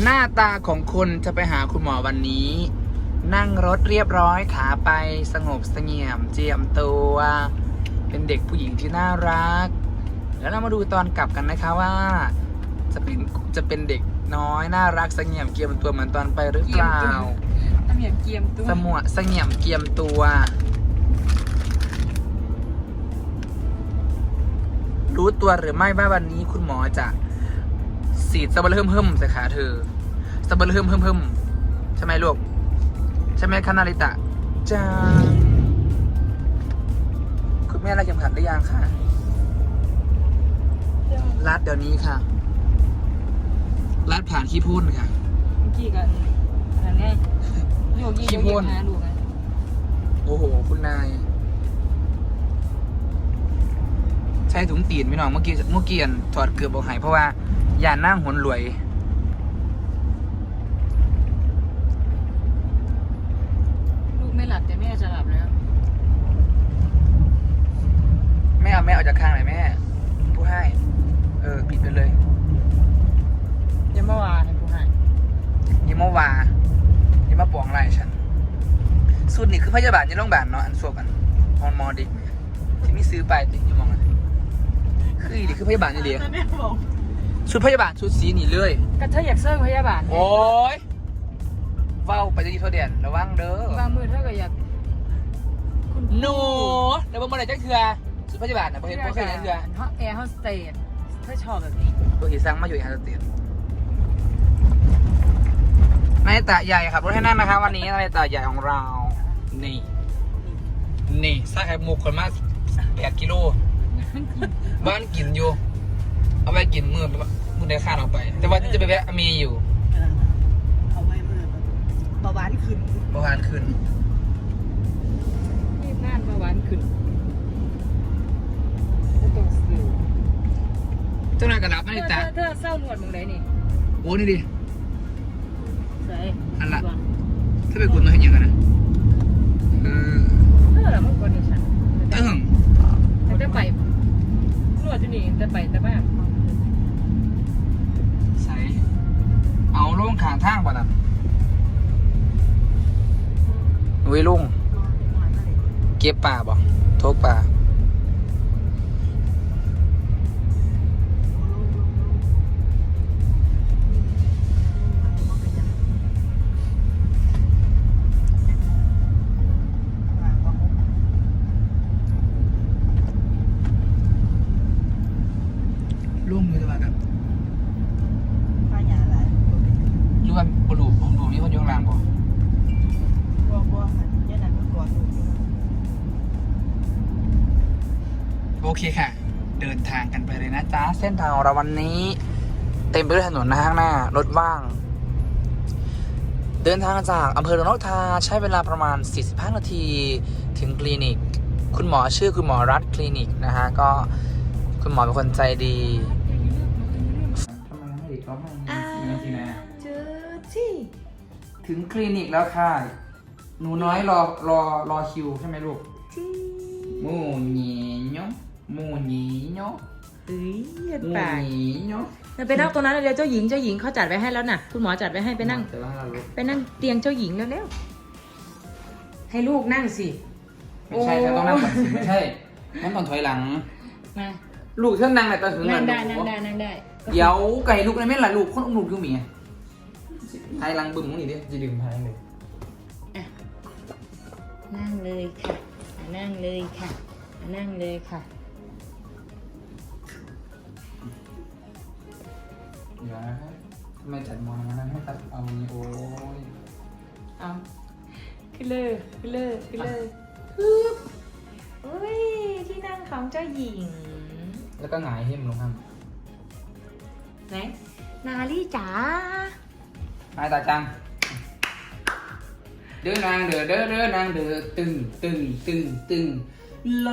หน้าตาของคนจะไปหาคุณหมอวันนี้ นั่งรถเรียบร้อยขาไปสงบเสงี่ยม เจียมตัว เป็นเด็กผู้หญิงที่น่ารัก แล้วเรามาดูตอนกลับกันนะคะว่า จะเป็นจะเป็นเด็กน้อยน่ารักเสงี่ยมเกียมตัวเหมือนตอนไปหรือเปล่าตำเหยียบเกียมตัวสมวเสงี่ยมเกียมตัวรู้ตัวหรือไม่ว่าวันนี้คุณหมอจะ สีดสเบลเฮิมเฮิมใส่ขาเธอสเบลเฮิมเฮิมเฮิมใช่ไหมลูกใช่ไหมคะนาริตะจ้าคุณแม่รักเข็มขัดหรือยังคะรัดเดี๋ยวนี้ค่ะรัดผ่านขี้พุ่นค่ะเมื่อกี้กันอะไรไงโยกี้ขี้โยพ่กี้นหาดูไงโอ้โห คุณนาย ใช้ถุงตีนพี่น้องเมื่อกี้เมื่อกี้อันถอดเกือบเอาใหายเพราะว่า อย่านั่งหนรวย ลูกไม่หลับแต่แม่จะหลับแล้ว แม่เอาแม่ออกจากข้างไหนแม่ ผู้ให้ เออปิดไปเลยยังเมื่อวานให้ผู้ให้อยิมาวาอยิมาปองไรฉัน สุดนี่คือพยาบาลยี่โรงพยาบาลเนาะอันสวบกันมอนมอดิกที่มีซื้อไปติดอยู่มองอะคืออีนี่คือพยาบาลนี่เดียแม่บอก ชุดพยาบาลชุดสีนี่เลยก็เธออยากเซิร์ฟพยาบาลโอ้ยเฝ้าไปจะดีโทษเดียนระวังเด้อบางมือเธอก็อยากคุณหนูเดี๋ยวเมื่อไหร่จะเคือสุดพยาบาลนะเพราะเห็นเพราะเคยเห็นเคือห้องแอร์ห้องสเตทเธอชอบแบบนี้ตัวอีซังมาอยู่อีฮาร์ดเตียนนายตาใหญ่ครับรถให้นั่งนะครับวันนี้นายตาใหญ่ของเรา นี่ นี่ซากไข่มุกคนมาแปดกิโลบ้านกินอยู่ เอาไปกินมือมือได้ค่าเอาไป แต่ว่าจะไปแวะมีอยู่เอาไว้เมื่อเบาหวานขึ้นเมื่อวานคืนรีบน่านประวันขึ้นบ่ต้องซื้อเจ้านายกระดับเธนาอฬิเธตาอเธอเศร้าหนวดมึงไหนนี่โอ้นี่ดิใส่อันละถ้าไปกุนตัวเห็นอย่างกันนะเออเธอละมึงคนนี้ฉันตึ้งมันจะไปนวดที่นี่จะไปแต่บ้าน งขางทางป่ะน่ะวิลุงเก็บป่าบ่ทกป่า รือว่าบรูผมดูมีคนอยข้างล่างบ่บ่บ่หันยันนั้นก่อนลูกอยู่โอเคค่ะ เดินทางกันไปเลยนะจ๊ะเส้นทางของเราวันนี้ เต็มไปด้วยถนนนะข้างหน้ารถว่าง เดินทางจากอำเภอหนองนกทาใช้เวลาประมาณ 45 นาที ถึงคลินิก คุณหมอชื่อคุณหมอรัฐคลินิกนะฮะก็คุณหมอเป็นคนใจดีทำไมไม่ดีก็ไม่นาทีนะ เจอที่ถึงคลินิกแล้วค่ะ หนูน้อยรอรอรอคิวใช่ไหมลูกที่หมูหยีเนาะหมูหยีเนาะเอ้ยเห็นหมูปากหยีเนาะไปนั่งตรงนั้นเดี๋ยวเจ้าหญิงเจ้าหญิงเขาจัดไว้ให้แล้วน่ะ คุณหมอจัดไว้ให้ไปนั่งแต่ว่าเราลูกไปนั่งเตียงเจ้าหญิงเร็วๆให้ลูกนั่งสิไม่ใช่ถ้าต้องนั่งก่อนสิไม่ใช่นั่งก่อนถอยหลัง มาลูกเท่านั่งแต่ตอนถึงนั่งได้หนั่งได้นั่งได้เดี๋ยวไก่ลูกในแม่นล่ะลูกคนอุ้มลูกอยู่หมี ไงทายหลังบึ้มมึงนี่ดิจะดึงทายเลยนั่งเลยค่ะ นั่งเลยค่ะ นั่งเลยค่ะเดี๋ยวนะทำไมจัดมองอย่างนั้นให้ตัดเอาอันนี้โอ้ยเอาขึ้นเลยขึ้นเลยขึ้นเลยฮึบอุ้ยที่นั่งของเจ้าหญิง แล้วก็หงายให้มันลงข้างไหนนาลี่จ๋า นายตาจัง เด้อนางเด้อเด้อเด้อนางเด้อตึงตึงตึงตึงล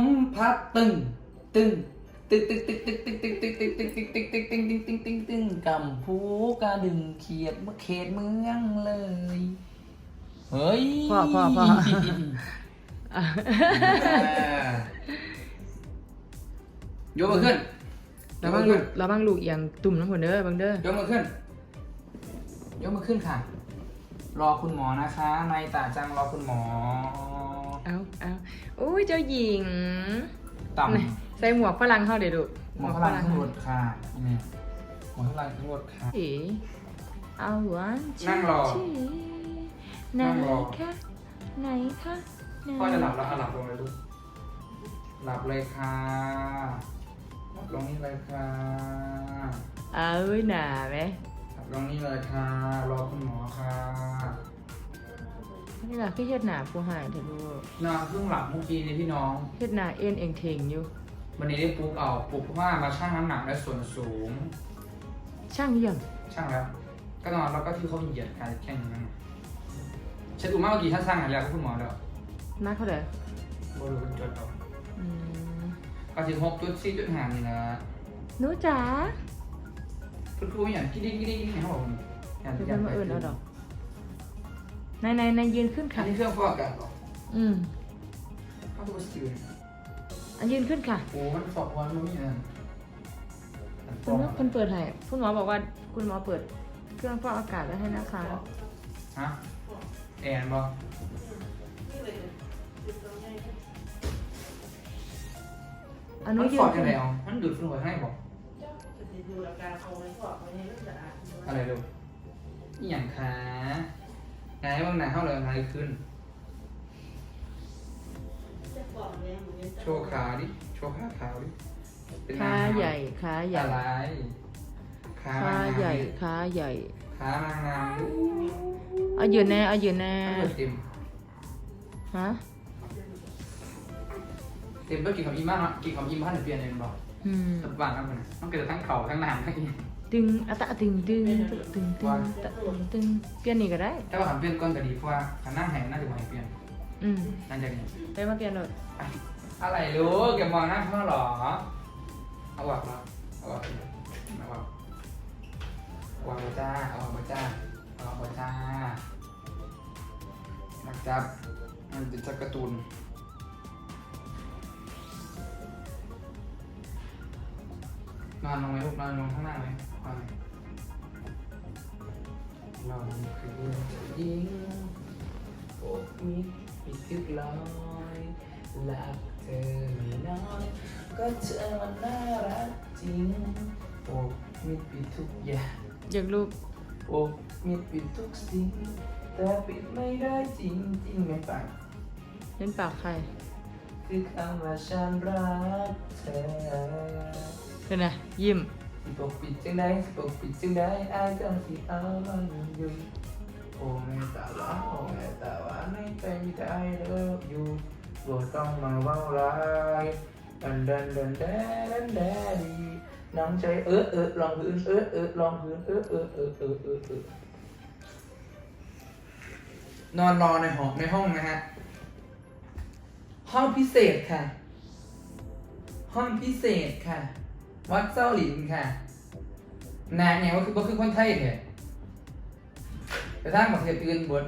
มพัดตึงตึงตึงตึงตึงตึงตึงตึงตึงตึงตึงตึงตึงตึงตึงตึงตึงตึงตึงกำพูกระดึงเขียดเมื่อเขตเมืองเลย เฮ้ยพ่อพ่อพ่ออ่าโยกมือขึ้นระวังลูกระวังลูกอย่างตุ่มน้ำผลเด้อบังเด้อยกมือขึ้น ยกมือขึ้นค่ะ รอคุณหมอนะคะนายตาจังรอคุณหมอ เอาเอาโอ้ยเจ้าหญิง ต่ไหนใส่หมวกฝรั่งเข้าเดี๋ยวดูำหมอพลังทั้งรถค่ะนี่หมอพลังทั้งรถค่ะเอ๋เอาหวานนั่งรอชี้ไหนนั่งรอคะไหนคะไหนพ่อจะหลับแล้วอะหลับลงเลยลูกหลับเลยค่ะหลับลงนี่เลยค่ะ เอาหนาไหมห ลับลงนี่เลยค่ะ รอคุณหมอค่ะ นี่แหละคือเฮ็ดหนาผู้หายเถอะลูกนอนเพิ่งหลับเมื่อกี้นี่พี่น้อง เฮ็ดหนาเอ็นเองเทงอยู่ วันนี้ได้ปลุกเอาปลุกเพราะว่ามาชั่งน้ำหนักและส่วนสูง ช่างหรือยังช่างแล้ว ก็นอนแล้วก็ที่เขาเหยียดกันแค่นี้นั่นฉันดูมากเมื่อกี้ถ้าช่างหายแล้วก็คุณหมอแล้วนักเขาเด้อบรูเป็นจดเอาอืมก็สิบหกจุดสี่จุดห้านี่นะ หนูจ๋า คุณครูอย่างกิ๊ดกิ๊ดกิ๊ดกิ๊ดเขาบอกอย่างเดี๋ยวเป็นมาเอิญเอาดอกนายนายนายยืนขึ้นค่ะนี้เครื่องฟอกอากาศหรออืมเขาตัวสื่ออันยืนขึ้นค่ะโอ้มันฟอกวันมันไม่นั่นมันฟคุอณกคุณเปิดให้คุณหมอบอกว่าคุณหมอเปิด เครื่องฟอกอากาศไว้ให้นะคะฮะแอนบอกอันนู้มันนยืฟนอกยัขึ้งนไงอ๋อมันดูดฝุ่นไว้ให้บอก ดูอาการเอาไว้สอบไว้ในเรื่องสะอาดอะไรดูอหย่างขาไงบ้างนะเท่าเลยไงขึ้น จะสอบเนี่ยมันยังโชว์ขาดิ โชว์ขาขาวดิเป็นขาใหญ่ขาใหญ่อะไรขาขาใหญ่ขาใหญ่ขานางงามดิเอายืนแน่เอายืนแน่ถ้าเกิดเต็มฮะ เต็มต้องกินของอิมมากเนาะกินของอิมพันเปลี่ยนเองบอก อืมตัดบ้านครับมันต้องเกิดทั้งเข่าทั้งหนามทั้งอีตึงอะตะตึงตึงตึงตึงตึงตะตึงตึงเปลี่ยนนี่ก็ได้ แต่ว่าขันเปลี่ยนก่อนก็ดีเพราะว่าขันนั่งแห่น่าจะไหวเปลี่ยนอืมนั่นจะดีไปมาเปลี่ยนเลยไปอะไรรู้แกมองหน้าพ่อหรอเอาออกมาเอาออกเอาออกเอาออกมาจ้าเอาออกมาจ้าเอาออกมาจ้านักจับมันเป็นจักรการ์ตูน นอนลงไหมลูกนอนลงข้างล่างไหมนอนไหมเราคือยิงโอ้มีปิดทึกลอยรักเธอไม่น้อยก็เธอมันน่ารักจริงโอ้มีปิดทุกอย่างอยากลูกโอ้มีปิดทุกสิ่งแต่ปิดไม่ได้จริงจริงไม่ปังเล่นปากใคร คือคำว่าฉันรักเธอ เป็นไงยิ้มสิปกปิดจังได้สิปกปิดจังได้อายจังสิเอามันอยู่โอ้แม่ตาหวานโอ้แม่ตาหวานในใจมีแต่ I love you บ่ต้องมาเว้าร้ายดันดันดันแดดันแดดีน้ำใจเออเออลองพื้นเออเออลองพื้นเออเออเออเออเออเออนอนรอในห้องในห้องนะฮะ ห้องพิเศษค่ะ ห้องพิเศษค่ะ วัดเจ้าหลินค่ะนาเนี่ยว่าคือว่าคือคนไทยเนี่ยแต่ถ้าบอกเสียตื่นบด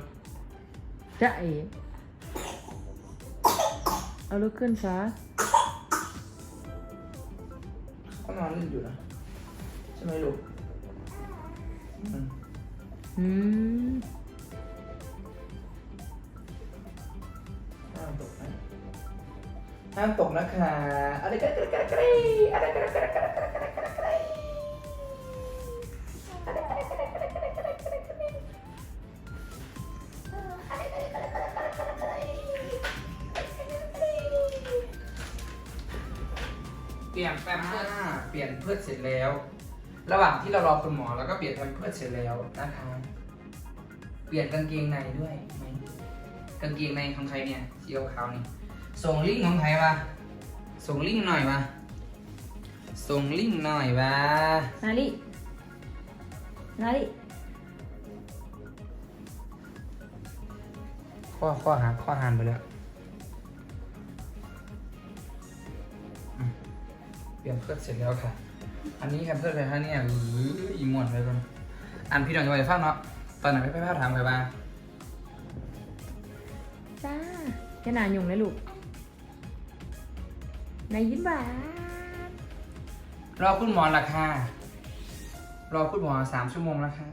จะเอ๋เอาลุกขึ้นซะเขานอนเล่นอยู่นะใช่ไหมลูกอืมอืมห้าม ห้ามตกนะคะอะไรกันกันกันกันอะไรกันกันกันกันกันกันเปลี่ยนแปมเพื่อเปลี่ยนเพื่อเสร็จแล้ว ระหว่างที่เรารอคุณหมอแล้วก็เปลี่ยนแปมเพื่อเสร็จแล้วนะคะเปลี่ยนกางเกงในด้วยไหมกางเกงในของใครเนี่ยสีขาวๆนี่ ส่งลิงก์ของใครวะส่งลิงก์หน่อยวะส่งลิงก์หน่อยวะนาลินาลิข้อข้อหาข้อหานไปแล้วอืมเปลี่ยนเพื่อเสร็จแล้วค่ะ อันนี้แคมเพื่อใครคะเนี่ยหรืออีหมวนเลยกันอันพี่น้องจะไปฟังเนาะตอนไหนไม่ไปพาถามใครบ้าง จ้าแค่หนาหยุ่งเลยลูก นายยิ้มหวานรอคุณหมอละค่ะ รอคุณหมอสามชั่วโมงแล้วค่ะ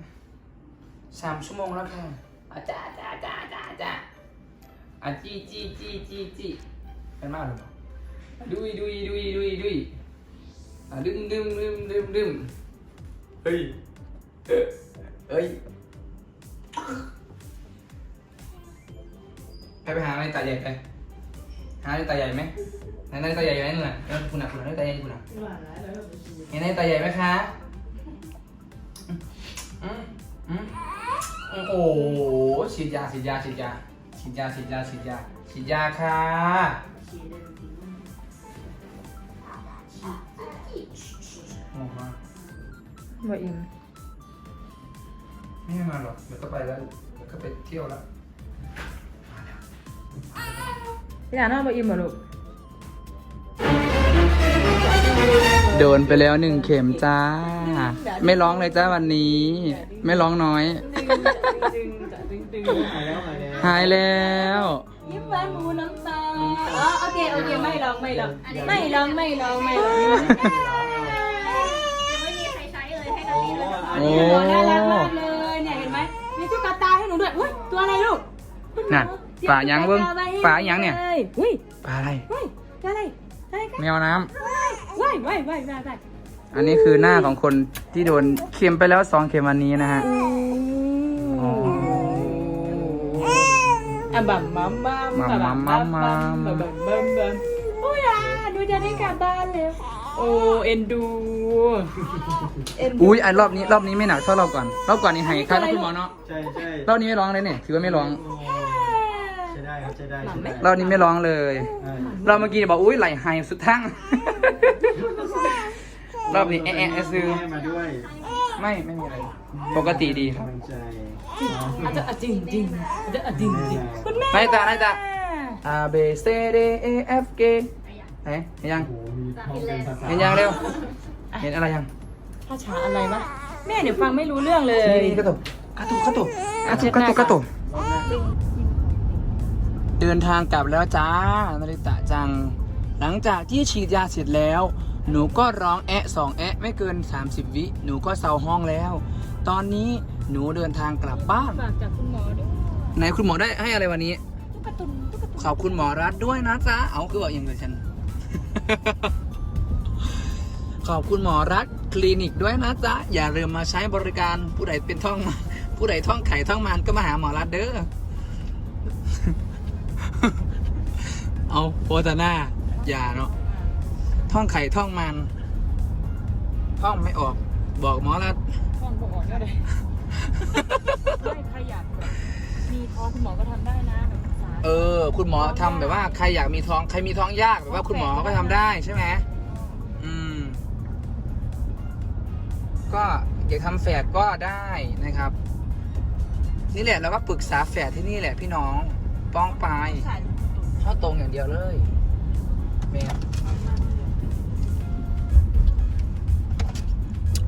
สามชั่วโมงแล้วค่ะอาจ้าจ้าจ้าจ้าจ้าอาจี้จี้จี้จี้จี้เป็นมากหรือเปล่าดุยดุยดุยดุยดุยอะดึมดึมดึมดึมดึมเฮ้ยเอ้ยเอ้ยไปไปหาอะไรตาใหญ่ไปหาอะไรตาใหญ่ไหมไห นไหนตาใหญ่ไหมนู่นน่ะเออคุณน่ะคุณน่ะตาใหญ่คุณน่ะเห็นในตาใหญ่ไหมคะอืมอืมอืมโอ้โหฉีดยาฉีดยาฉีดยาฉีดยาฉีดยาฉีดยาฉีดยาค่ะโอ้มาบ่อิ่มไม่ให้มาหรอกเดี๋ยวก็ไปแล้วเดี๋ยวก็ไปเที่ยวแล้วพี่หลานน้องบ่อิ่มเหรอลูก โดนไปแล้วหนึ่งเข็มจ้า ไม่ร้องเลยจ้าวันนี้ ไม่ร้องน้อย หายแล้วยิ้มหวานหมูน้ำตาอ๋อโอเคโอเคไม่ร้องไม่ร้องไม่ร้องไม่ร้องไม่ร้องยังไม่มีใครใช้เลยให้นาทีเลยอันนี้หมอน่ารักมากเลยเนี่ยเห็นไหมมีตุ๊กตาให้หนูด้วยอุ้ยตัวอะไรลูกนั่นป่ายังเบิ้งป่ายังเนี่ยอุ้ยปลาอะไรอุ้ยอะไรอะไรแมวน้ำ ว้ายว้ายว้ายว้ายว้ายอันนี้คือหน้าของคนที่โดนเข็มไปแล้วสองเข็มวันนี้นะฮะอ๋ออะบัมบัมบัมบัมบัมบัมบัมบัมบัมบัมบัมโอ้ยอะดูจะได้กลับบ้านแล้วโอ้เอ็นดูเอ็นดูอุ้ยอันรอบนี้รอบนี้ไม่หนักเท่ารอบก่อนรอบก่อนนี่ให้ค่าแล้วคุณหมอเนาะใช่ใช่รอบนี้ไม่ร้องเลยเนี่ยถือว่าไม่ร้องโอ้ใช่ได้ครับใช่ได้ใช่ได้รอบนี้ไม่ร้องเลยเออรอบเมื่อกี้เนี่ยบอกอุ้ยไหลไฮสุดทั้ง รอบนี้แอะแอะแอะซื้อ แม่มาด้วยไม่ไม่มีอะไร ปกติดีครับ กำลังใจอาจจะอะจริงจริงอาจจะอะจริงจริงคุณแม่ไม่ตาไม่ตา A B C D E F G ไหนเห็นยัง โอ้โหมีท่องเป็นภาษาเห็นยังเร็ว เห็นอะไรยังภาษาอะไรวะแม่เดี๋ยวฟังไม่รู้เรื่องเลยนี่กระตุกกระตุกกระตุกกระตุกกระตุกกระตุกเดินทางกลับแล้วจ้านาริตะจัง หลังจากที่ฉีดยาเสร็จแล้ว หนูก็ร้องแอะสองแอะไม่เกิน 30 วิ หนูก็เซาห้องแล้ว ตอนนี้หนูเดินทางกลับบ้าน ฝากจากคุณหมอด้วยไหนคุณหมอได้ให้อะไรวันนี้ ตุ๊กตุนตุ๊กตุนขอบคุณหมอรัฐด้วยนะจ๊ะ เอาคือบอกอย่างเลยฉัน ขอบคุณหมอรัฐคลินิกด้วยนะจ๊ะ อย่าลืมมาใช้บริการผู้ใดเป็นท่องมาผู้ใดท่องไข่ท่องมันก็มาหาหมอรัฐเด้อ เอาโฆษณาอย่าเนาะ ท่องไข่ท่องมัน ท่องไม่ออก บอกหมอรัฐท้องบอกอ่อนก็ได้ไม่ใครอยากแบบมีท้องคุณหมอก็ทำได้นะแบบภาษา เออ คุณหมอทำแบบว่าใครอยากมีท้องใครมีท้องยากแบบว่าคุณหมอก็ทำได้ใช่ไหมอืม ก็อยากทำแฝดก็ได้นะครับ นี่แหละเราก็ปรึกษาแฝดที่นี่แหละพี่น้องป้องปลายเข้าตรงอย่างเดียวเลยแม่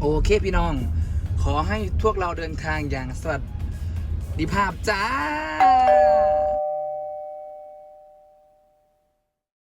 โอเคพี่น้อง ขอให้พวกเราเดินทางอย่างสวัสดิภาพจ้า